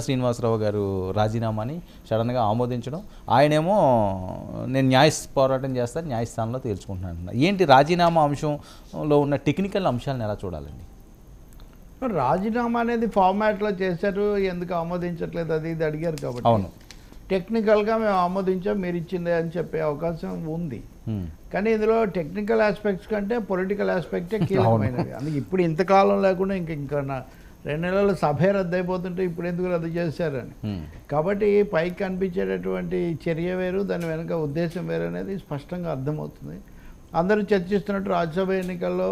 శ్రీనివాసరావు గారు రాజీనామాని సడన్గా ఆమోదించడం. ఆయనేమో నేను న్యాయ పోరాటం చేస్తాను న్యాయస్థానంలో తేల్చుకుంటున్నాను. ఏంటి రాజీనామా అంశంలో ఉన్న టెక్నికల్ అంశాలను ఎలా చూడాలండి? రాజీనామా అనేది ఫార్మాట్లో చేశారు ఎందుకు ఆమోదించట్లేదు అది ఇది అడిగారు కాబట్టి. అవును. టెక్నికల్గా మేము ఆమోదించాం మీరు ఇచ్చిందే అని చెప్పే అవకాశం ఉంది. కానీ ఇందులో టెక్నికల్ ఆస్పెక్ట్స్ కంటే పొలిటికల్ ఆస్పెక్టే కీలకమైనది అందుకే ఇప్పుడు ఇంతకాలం లేకుండా ఇంక ఇంకా రెండు నెలలు సభే రద్దు అయిపోతుంటే ఇప్పుడు ఎందుకు రద్దు చేశారని. కాబట్టి పైకి కనిపించేటటువంటి చర్య వేరు దాని వెనుక ఉద్దేశం వేరు అనేది స్పష్టంగా అర్థమవుతుంది. అందరూ చర్చిస్తున్నట్టు రాజ్యసభ ఎన్నికల్లో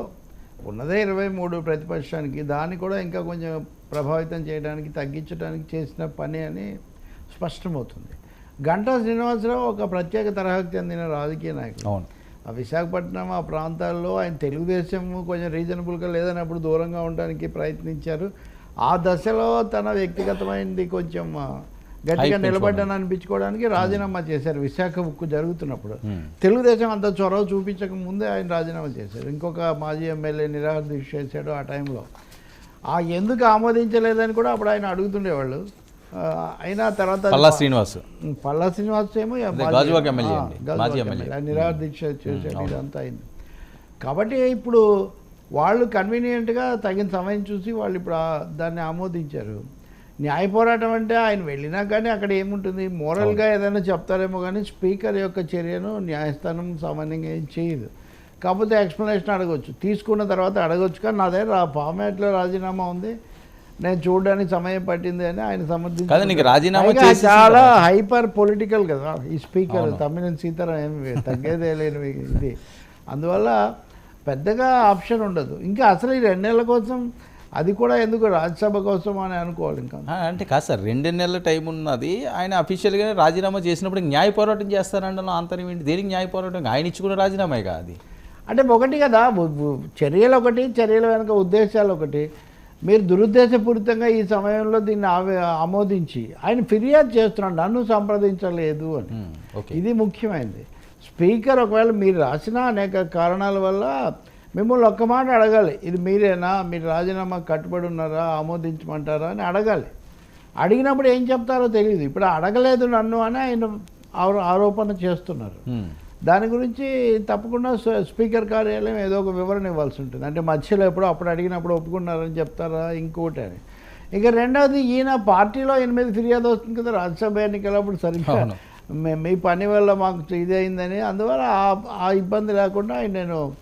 ఉన్నదే ఇరవై మూడు ప్రతిపక్షానికి దాన్ని కూడా ఇంకా కొంచెం ప్రభావితం చేయడానికి తగ్గించడానికి చేసిన పని అని స్పష్టమవుతుంది. గంటా శ్రీనివాసరావు ఒక ప్రత్యేక తరహాకు చెందిన రాజకీయ నాయకుడు. అవును. ఆ విశాఖపట్నం ఆ ప్రాంతాల్లో ఆయన తెలుగుదేశం కొంచెం రీజనబుల్గా లేదన్నప్పుడు దూరంగా ఉండడానికి ప్రయత్నించారు. ఆ దశలో తన వ్యక్తిగతమైనది కొంచెం గట్టిగా నిలబడ్డాను అనిపించుకోవడానికి రాజీనామా చేశారు. విశాఖ ఉక్కు జరుగుతున్నప్పుడు. తెలుగుదేశం అంత చొరవ చూపించక ముందే ఆయన రాజీనామా చేశారు. ఇంకొక మాజీ ఎమ్మెల్యే నిరాహార దీక్ష చేశాడు ఆ టైంలో. ఆ ఎందుకు ఆమోదించలేదని కూడా అప్పుడు ఆయన అడుగుతుండేవాళ్ళు. అయినా తర్వాత పల్లా శ్రీనివాస్. పల్లా శ్రీనివాస్ ఏమో ఇక అదే మాజీ- గాజువాక ఎమ్మెల్యే ఆ, అండి. గాజువాక మాజీ ఎమ్మెల్యే. ఎమ్మెల్యే. ఆయన నిరాహార దీక్ష చేసాడు ఇదంతా అయింది. కాబట్టి ఇప్పుడు వాళ్ళు కన్వీనియంట్గా తగిన సమయం చూసి వాళ్ళు ఇప్పుడు దాన్ని ఆమోదించారు. న్యాయ పోరాటం అంటే ఆయన వెళ్ళినా కానీ అక్కడ ఏముంటుంది? మోరల్గా ఏదైనా చెప్తారేమో కానీ స్పీకర్ యొక్క చర్యను న్యాయస్థానం సామాన్యంగా ఏం చేయదు. కాకపోతే ఎక్స్ప్లెనేషన్ అడగొచ్చు. తీసుకున్న తర్వాత అడగొచ్చు కానీ నా దగ్గర ఆ ఫార్మాట్లో రాజీనామా ఉంది. నేను చూడడానికి సమయం పట్టింది అని ఆయన చేసేసిన చాలా. హైపర్ పొలిటికల్ కదా ఈ స్పీకర్ అవును. తమ్మినేని సీతారాం ఏమి తగ్గేదే లేని ఇది. అందువల్ల పెద్దగా ఆప్షన్ ఉండదు. ఇంకా అసలు ఈ రెండు నెలల కోసం అది కూడా ఎందుకు రాజ్యసభ కోసం అని అనుకోవాలి ఇంకా. అంటే కాదు సార్ రెండు నెలల టైం ఉన్నది. ఆయన అఫీషియల్గా రాజీనామా చేసినప్పుడు న్యాయ పోరాటం చేస్తారంటే ఆంతర్యం ఏంటి? దేనికి న్యాయ పోరాటం? ఆయన ఇచ్చుకున్న రాజీనామే కాదు అది. అంటే ఒకటి కదా చర్యలు ఒకటి చర్యల వెనక ఉద్దేశాలు ఒకటి. మీరు దురుద్దేశపూరితంగా ఈ సమయంలో దీన్ని ఆమోదించి ఆయన ఫిర్యాదు చేస్తున్నాడు నన్ను సంప్రదించలేదు అని. ఓకే ఇది ముఖ్యమైనది స్పీకర్ ఒకవేళ మీరు రాసిన అనేక కారణాల వల్ల మిమ్మల్ని ఒక్క మాట అడగాలి. ఇది మీరేనా? మీరు రాజీనామా కట్టుబడి ఉన్నారా? ఆమోదించమంటారా అని అడగాలి. అడిగినప్పుడు ఏం చెప్తారో తెలియదు ఇప్పుడు అడగలేదు నన్ను అని ఆయన ఆరో- ఆరోపణ చేస్తున్నారు. హ్మ్. దాని గురించి తప్పకుండా స్ప- స్పీకర్ కార్యాలయం ఏదో ఒక వివరణ ఇవ్వాల్సి ఉంటుంది. అంటే మధ్యలో ఎప్పుడో అప్పుడు అడిగినప్పుడు ఒప్పుకున్నారని చెప్తారా ఇంకోటి అని. ఇక రెండవది ఈయన పార్టీలో ఎనిమిది ఫిర్యాదు వస్తుంది కదా రాజ్యసభ ఎన్నికలప్పుడు సరిగ్గా. మే- పని వల్ల మాకు ఇది అయిందని అందువల్ల ఆ- ఆ ఇబ్బంది లేకుండా ఆయన నేను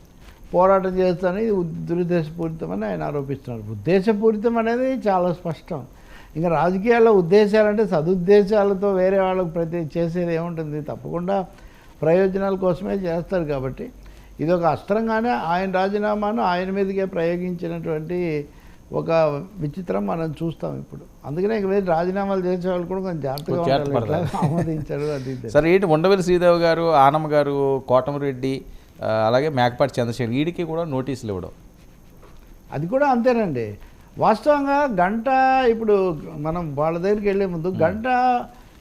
పోరాటం చేస్తానని ఇది దురుద్దేశపూరితమని ఆయన ఆరోపిస్తున్నారు. ఉద్దేశపూరితం అనేది చాలా స్పష్టం. ఇంకా రాజకీయాల్లో ఉద్దేశాలంటే సదుద్దేశాలతో వేరే వాళ్ళకు ప్రతి చేసేది ఏముంటుంది? తప్పకుండా ప్రయోజనాల కోసమే చేస్తారు కాబట్టి ఇది ఒక అస్త్రంగానే ఆయన రాజీనామాను ఆయన మీదకే ప్రయోగించినటువంటి ఒక విచిత్రం మనం చూస్తాం ఇప్పుడు. అందుకనే ఇక వేరే రాజీనామాలు చేసే వాళ్ళు కూడా కొంచెం జాగ్రత్తగా ఆమోదించారు అది. సరే ఏంటి ఉండవల్లి శ్రీదేవి గారు ఆనమ్మ గారు కోటమిరెడ్డి అలాగే మేకపాటి చంద్రశేఖర్ వీడికి కూడా నోటీసులు ఇవ్వడం. అది కూడా అంతేనండి. వాస్తవంగా గంట ఇప్పుడు మనం వాళ్ళ దగ్గరికి వెళ్ళే ముందు గంట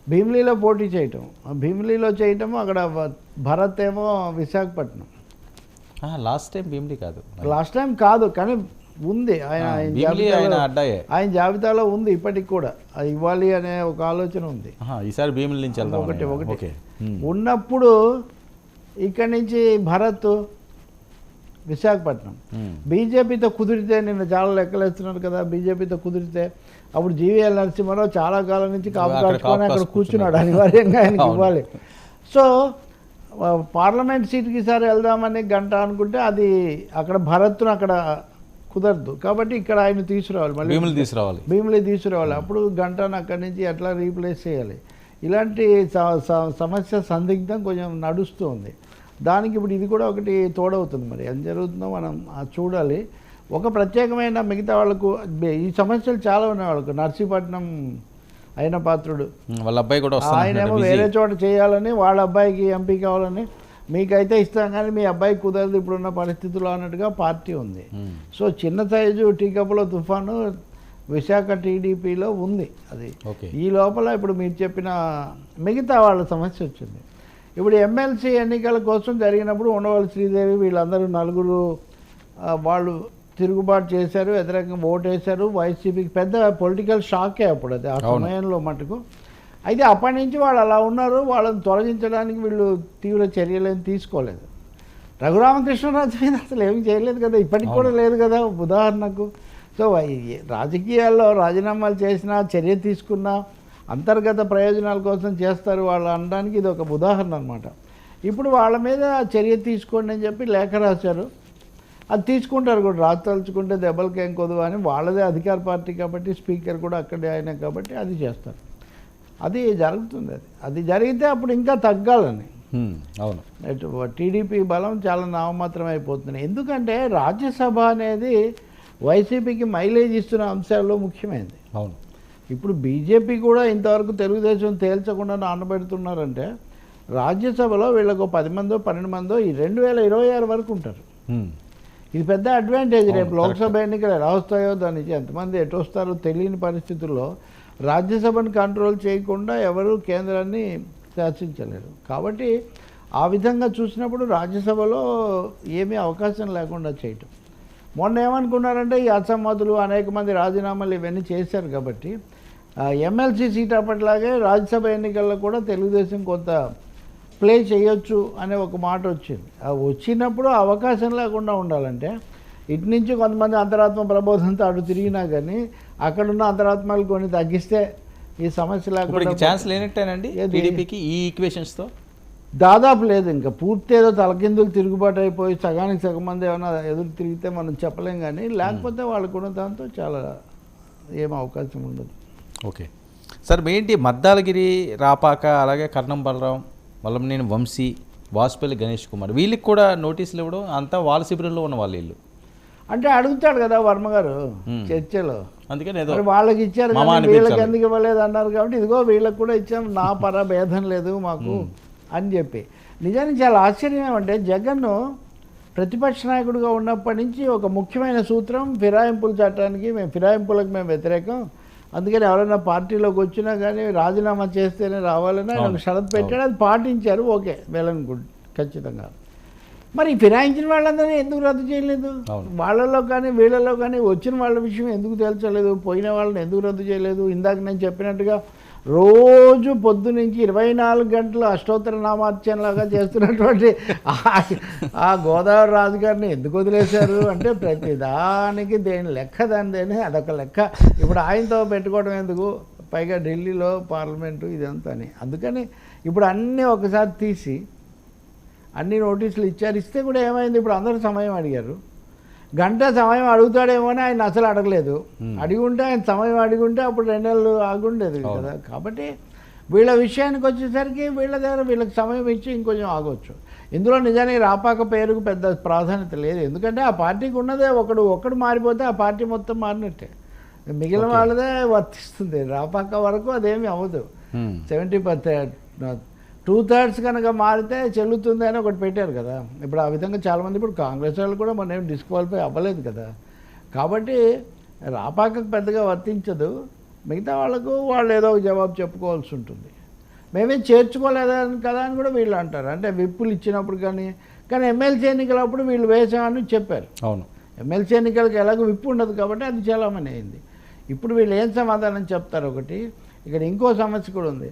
భీమిలీలో పోటీ చేయటం. భీమిలీలో చేయటం అక్కడ భరత్ ఏమో విశాఖపట్నం. లాస్ట్ టైం భీమిలి కాదు. లాస్ట్ టైం కాదు కానీ ఉంది. ఆయన ఆయన జాబితాలో- ఉంది ఇప్పటికి కూడా. అది ఇవ్వాలి అనే ఒక ఆలోచన ఉంది. ఈసారి భీమిలి నుంచి ఒకటి ఒకటి. ఉన్నప్పుడు ఇక్కడి నుంచి భరత్ విశాఖపట్నం. బీజేపీతో కుదిరితే నిన్న చాలా లెక్కలేస్తున్నారు కదా బీజేపీతో కుదిరితే అప్పుడు జీవీఎల్ నరసింహారావు చాలా కాలం నుంచి కాపు కాచుకొని కాపు అక్కడ కూర్చున్నాడు. అనివార్యంగా ఆయనకి. ఇవ్వాలి. సో పార్లమెంట్ సీట్కి ఈసారి వెళ్దామని గంట అనుకుంటే అది అక్కడ భరత్ను అక్కడ కుదరదు. కాబట్టి ఇక్కడ ఆయన తీసుకురావాలి. మళ్ళీ భీమిలి తీసుకురావాలి. భీములే తీసుకురావాలి. అప్పుడు గంటను అక్కడి నుంచి ఎట్లా రీప్లేస్ చేయాలి? ఇలాంటి సమస్య సందిగ్ధం కొంచెం నడుస్తూ ఉంది దానికి ఇప్పుడు ఇది కూడా ఒకటి తోడవుతుంది మరి. ఏం జరుగుతుందో మనం చూడాలి. ఒక ప్రత్యేకమైన మిగతా వాళ్ళకు ఈ సమస్యలు చాలా ఉన్నాయి వాళ్ళకు. నర్సీపట్నం అయిన పాత్రుడు. వాళ్ళ అబ్బాయి కూడా ఆయనేమో వేరే చోట చేయాలని వాళ్ళ అబ్బాయికి ఎంపీ కావాలని మీకైతే ఇస్తాం కానీ మీ అబ్బాయికి కుదరదు ఇప్పుడున్న పరిస్థితుల్లో అన్నట్టుగా పార్టీ ఉంది. సో చిన్న సైజు టీ కప్పులో తుఫాను విశాఖ టీడీపీలో ఉంది అది. ఈ లోపల ఇప్పుడు మీరు చెప్పిన మిగతా వాళ్ళ సమస్య వచ్చింది. ఇప్పుడు ఎమ్మెల్సీ ఎన్నికల కోసం జరిగినప్పుడు ఉండవల్లి శ్రీదేవి వీళ్ళందరూ నలుగురు వాళ్ళు తిరుగుబాటు చేశారు వ్యతిరేకంగా ఓటు వేశారు వైసీపీకి పెద్ద పొలిటికల్ షాకే అప్పుడు అది ఆ. సమయంలో మటుకు. అయితే అప్పటి నుంచి వాళ్ళు అలా ఉన్నారు. వాళ్ళని తొలగించడానికి వీళ్ళు తీవ్ర చర్యలేం తీసుకోలేదు. రఘురామకృష్ణరాజు మీద అసలు ఏమి చేయలేదు కదా. ఇప్పటికి కూడా లేదు కదా ఉదాహరణకు. సో రాజకీయాల్లో రాజీనామాలు చేసినా చర్య తీసుకున్నా అంతర్గత ప్రయోజనాల కోసం చేస్తారు వాళ్ళు అనడానికి ఇది ఒక ఉదాహరణ అనమాట ఇప్పుడు వాళ్ళ మీద చర్య తీసుకోండి అని చెప్పి లేఖ రాశారు. అది తీసుకుంటారు కూడా రాజు తలుచుకుంటే దెబ్బలకేం కొదువు అని వాళ్ళదే అధికార పార్టీ కాబట్టి స్పీకర్ కూడా అక్కడే ఆయన కాబట్టి అది చేస్తారు. అది జరుగుతుంది అది. అది జరిగితే అప్పుడు ఇంకా తగ్గాలని. అవును. టీడీపీ బలం చాలా నామమాత్రం అయిపోతుంది. ఎందుకంటే రాజ్యసభ అనేది వైసీపీకి మైలేజ్ ఇస్తున్న అంశాల్లో ముఖ్యమైనది. అవును. ఇప్పుడు బీజేపీ కూడా ఇంతవరకు తెలుగుదేశం తేల్చకుండా నానబెడుతున్నారంటే రాజ్యసభలో వీళ్ళకు పది మందో పన్నెండు మందో ఈ రెండు వేల ఇరవై ఆరు వరకు ఉంటారు. ఇది పెద్ద అడ్వాంటేజ్ రేపు లోక్సభ ఎన్నికలు ఎలా వస్తాయో దాని నుంచి ఎంతమంది ఎటు వస్తారో తెలియని పరిస్థితుల్లో రాజ్యసభను కంట్రోల్ చేయకుండా ఎవరు కేంద్రాన్ని శాసించలేరు. కాబట్టి ఆ విధంగా చూసినప్పుడు రాజ్యసభలో ఏమీ అవకాశం లేకుండా చేయటం. మొన్న ఏమనుకున్నారంటే ఈ అసమ్మతులు అనేక మంది రాజీనామాలు ఇవన్నీ చేశారు కాబట్టి ఎమ్మెల్సీ సీట్ అప్పట్లాగే రాజ్యసభ ఎన్నికల్లో కూడా తెలుగుదేశం కొంత ప్లే చేయొచ్చు అనే ఒక మాట వచ్చింది. వచ్చినప్పుడు అవకాశం లేకుండా ఉండాలంటే ఇటు నుంచి కొంతమంది అంతరాత్మ ప్రబోధంతో అటు తిరిగినా కానీ అక్కడున్న అంతరాత్మలు కొన్ని తగ్గిస్తే ఈ సమస్య లేకుండా ఛాన్స్ లేనట్టేనండి? టీడీపీకి ఈ ఈక్వేషన్స్తో దాదాపు లేదు ఇంకా. పూర్తి ఏదో తలకిందులు తిరుగుబాటు అయిపోయి సగానికి సగం మంది ఏమైనా ఎదురు తిరిగితే మనం చెప్పలేం కానీ లేకపోతే వాళ్ళకున్న దాంతో చాలా ఏం అవకాశం ఉండదు. ఓకే. సార్ ఏంటి? మద్దాలగిరి రాపాక అలాగే కర్ణం బలరాం వల్లంనేని వంశీ వాసుపల్లి గణేష్ కుమార్. వీళ్ళకి కూడా నోటీసులు ఇవ్వడం అంతా వాళ్ళ శిబిరంలో ఉన్న వాళ్ళ ఇల్లు అంటే అడుగుతాడు కదా వర్మ గారు. చర్చలో. అందుకని ఏదో వాళ్ళకి ఇచ్చారు వీళ్ళకి. ఎందుకు ఇవ్వలేదు అన్నారు కాబట్టి ఇదిగో వీళ్ళకి కూడా ఇచ్చాం నా పర భేదం లేదు మాకు అని చెప్పి. నిజానికి చాలా ఆశ్చర్యం ఏమంటే జగన్ ప్రతిపక్ష నాయకుడిగా ఉన్నప్పటి నుంచి ఒక ముఖ్యమైన సూత్రం ఫిరాయింపుల చట్టానికి మేము ఫిరాయింపులకు మేము వ్యతిరేకం. అందుకని ఎవరైనా పార్టీలోకి వచ్చినా కానీ రాజీనామా చేస్తేనే రావాలని ఆయన. షరతు పెట్టాడు అది పాటించారు ఓకే వెళ్ళను గుడ్ ఖచ్చితంగా. మరి ఫిరాయించిన వాళ్ళందరినీ ఎందుకు రద్దు చేయలేదు. వాళ్ళలో కానీ వీళ్ళలో కానీ వచ్చిన వాళ్ళ విషయం ఎందుకు తేల్చలేదు? పోయిన వాళ్ళని ఎందుకు రద్దు చేయలేదు? ఇందాక నేను చెప్పినట్టుగా రోజు పొద్దు నుంచి ఇరవై నాలుగు గంటలు అష్టోత్తర నామార్చనలాగా చేస్తున్నటువంటి ఆ- గోదావరి రాజు గారిని ఎందుకు వదిలేశారు అంటే ప్రతి దానికి దేని లెక్క దాని దేని అదొక లెక్క. ఇప్పుడు ఆయనతో పెట్టుకోవడం ఎందుకు? పైగా ఢిల్లీలో పార్లమెంటు ఇదంతా అని. అందుకని ఇప్పుడు అన్నీ ఒకసారి తీసి అన్ని నోటీసులు ఇచ్చారు. ఇస్తే కూడా ఏమైంది? ఇప్పుడు అందరూ సమయం అడిగారు. గంట సమయం అడుగుతాడేమో అని ఆయన అసలు అడగలేదు. Hmm. అడిగి ఉంటే ఆయన సమయం అడిగి ఉంటే అప్పుడు రెండు నెలలు ఆగుండేది. కదా. కాబట్టి వీళ్ళ విషయానికి వచ్చేసరికి వీళ్ళ దగ్గర వీళ్ళకి సమయం ఇచ్చి ఇంకొంచెం ఆగొచ్చు. ఇందులో నిజానికి రాపాక పేరుకు పెద్ద ప్రాధాన్యత లేదు. ఎందుకంటే ఆ పార్టీకి ఉన్నదే ఒకడు ఒకడు మారిపోతే ఆ పార్టీ మొత్తం మారినట్టే. మిగిలిన. వాళ్ళదే వర్తిస్తుంది. రాపాక వరకు అదేమీ అవ్వదు. హ్మ్, సెవెంటీ పర్సెంట్ టూ థర్డ్స్ కనుక మారితే చెల్లుతుంది అని ఒకటి పెట్టారు కదా. ఇప్పుడు ఆ విధంగా చాలామంది ఇప్పుడు కాంగ్రెస్ వాళ్ళు కూడా మన ఏం డిస్క్వాలిఫై అవ్వలేదు కదా. కాబట్టి రాపాకకు పెద్దగా వర్తించదు. మిగతా వాళ్ళకు వాళ్ళు ఏదో ఒక జవాబు చెప్పుకోవాల్సి ఉంటుంది. మేమేం చేర్చుకోలేదా కదా అని కూడా వీళ్ళు అంటారు. అంటే విప్పులు ఇచ్చినప్పుడు కానీ కానీ ఎమ్మెల్సీ ఎన్నికలప్పుడు వీళ్ళు వేసామని చెప్పారు. అవును. ఎమ్మెల్సీ ఎన్నికలకు ఎలాగో విప్పు ఉండదు కాబట్టి అది చాలామని అయింది. ఇప్పుడు వీళ్ళు ఏం సమాధానం చెప్తారు ఒకటి? ఇక్కడ ఇంకో సమస్య కూడా ఉంది.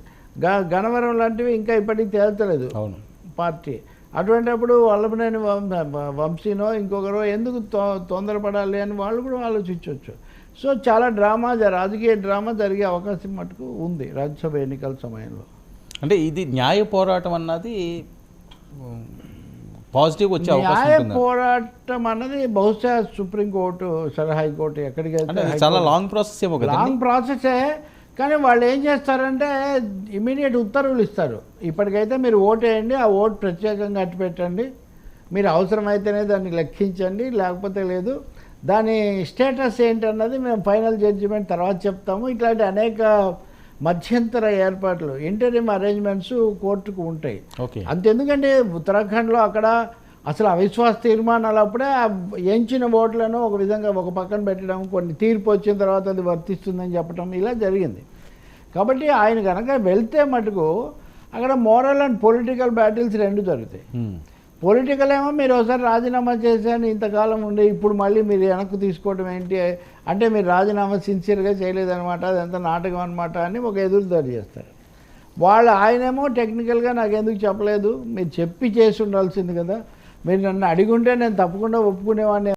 గణవరం లాంటివి ఇంకా ఇప్పటికి తేల్చలేదు. అవును. పార్టీ. అటువంటిప్పుడు వల్లభనేని వంశీనో ఇంకొకరో ఎందుకు తొందరపడాలి అని వాళ్ళు కూడా ఆలోచించవచ్చు సో చాలా డ్రామా రాజకీయ డ్రామా జరిగే అవకాశం మటుకు ఉంది రాజ్యసభ ఎన్నికల సమయంలో. అంటే ఇది న్యాయ పోరాటం అన్నది పాజిటివ్ వచ్చే న్యాయ పోరాటం అన్నది బహుశా సుప్రీంకోర్టు సరే హైకోర్టు ఎక్కడికి వెళ్తే చాలా లాంగ్ ప్రాసెస్ లాంగ్ ప్రాసెసే కానీ వాళ్ళు ఏం చేస్తారంటే ఇమీడియట్ ఉత్తర్వులు ఇస్తారు. ఇప్పటికైతే మీరు ఓటు వేయండి ఆ ఓటు ప్రత్యేకంగా అట్టు పెట్టండి మీరు అవసరమైతేనే దాన్ని లెక్కించండి లేకపోతే లేదు. దాని స్టేటస్ ఏంటన్నది మేము ఫైనల్ జడ్జిమెంట్ తర్వాత చెప్తాము. ఇట్లాంటి అనేక మధ్యంతర ఏర్పాట్లు ఇంటరిమ్ అరేంజ్మెంట్స్ కోర్టుకు ఉంటాయి. ఓకే. అంతెందుకంటే ఉత్తరాఖండ్లో అక్కడ అసలు అవిశ్వాస తీర్మానాలు అప్పుడే ఆ ఎంచిన ఓట్లను ఒక విధంగా ఒక పక్కన పెట్టడం కొన్ని తీర్పు వచ్చిన తర్వాత అది వర్తిస్తుందని చెప్పడం ఇలా జరిగింది. కాబట్టి ఆయన కనుక వెళ్తే మటుకు అక్కడ మోరల్ అండ్ పొలిటికల్ బ్యాటిల్స్ రెండు జరుగుతాయి. పొలిటికల్ ఏమో మీరు ఒకసారి రాజీనామా చేశాను ఇంతకాలం ఉండి ఇప్పుడు మళ్ళీ మీరు వెనక్కి తీసుకోవడం ఏంటి? అంటే మీరు రాజీనామా సిన్సియర్గా చేయలేదన్నమాట అదంతా నాటకం అనమాట అని ఒక ఎదురుదాడి చేస్తారు. వాళ్ళు ఆయనేమో టెక్నికల్గా నాకు ఎందుకు చెప్పలేదు మీరు చెప్పి చేసి ఉండాల్సింది కదా. మీరు నన్ను అడిగి ఉంటే నేను తప్పకుండా ఒప్పుకునేవాడిని.